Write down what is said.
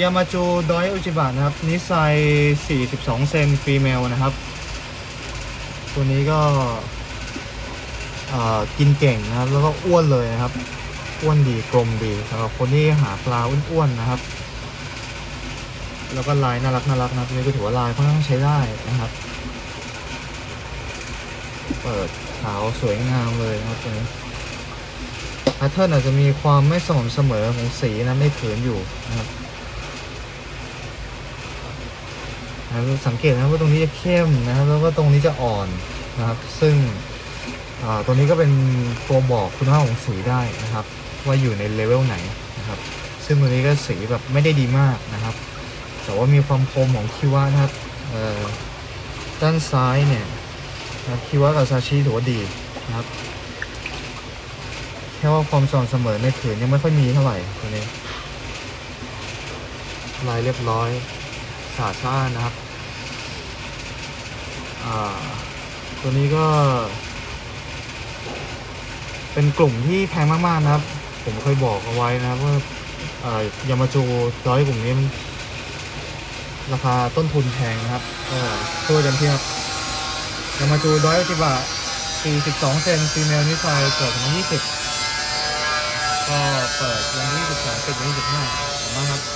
ยามาจูดอยอุจิบะนะครับนิสัย42 เซนฟีเมลนะครับ ตัวนี้ก็กินเก่งนะครับ แล้วก็อ้วนเลยนะครับ อ้วนดีกลมดีสำหรับคนที่หาปลาอ้วนๆนะครับ แล้วก็ลายน่ารักน่ารักนะครับตัวนี้ก็ถือว่าลายค่อนข้างใช้ได้นะครับ เปิดขาวสวยงามเลยนะครับตัวนี้ แพทเทิร์นอาจจะมีความไม่สม่ำเสมอของสีนะไม่ผืนอยู่นะครับสังเกตนะครับว่าตรงนี้จะเข้มนะครับแล้วก็ตรงนี้จะอ่อนนะครับ ซึ่งตัวนี้ก็เป็นตัวบอกคุณภาพของสีได้นะครับ ว่าอยู่ในเลเวลไหนนะครับ ซึ่งตัวนี้ก็สีแบบไม่ได้ดีมากนะครับ แต่ว่ามีความคมของคิวะนะครับด้านซ้ายเนี่ยคิว่ากับซาชิถือว่าดีนะครับ ค่ว่าความสม่ำเสมอในผืนยังไม่ค่อยมีเท่าไหร่ตัวนี้ลายเรียบร้อยสาดสะอ้านนะครับ ตัวนี้ก็ เป็นกลุ่มที่แพงมาก ๆ นะครับ ผมเคยบอกเอาไว้นะครับว่ายามาจูร้อยกลุ่มนี้มันราคาต้นทุนแพงนะครับก็ช่วยกันเทียบยามาจูดอยจิบะ42 เซนฟีเมลนิสัยเกิด2020 ก็เปิดวันที่23ปิดวันที่25ขอบคุณมากครับ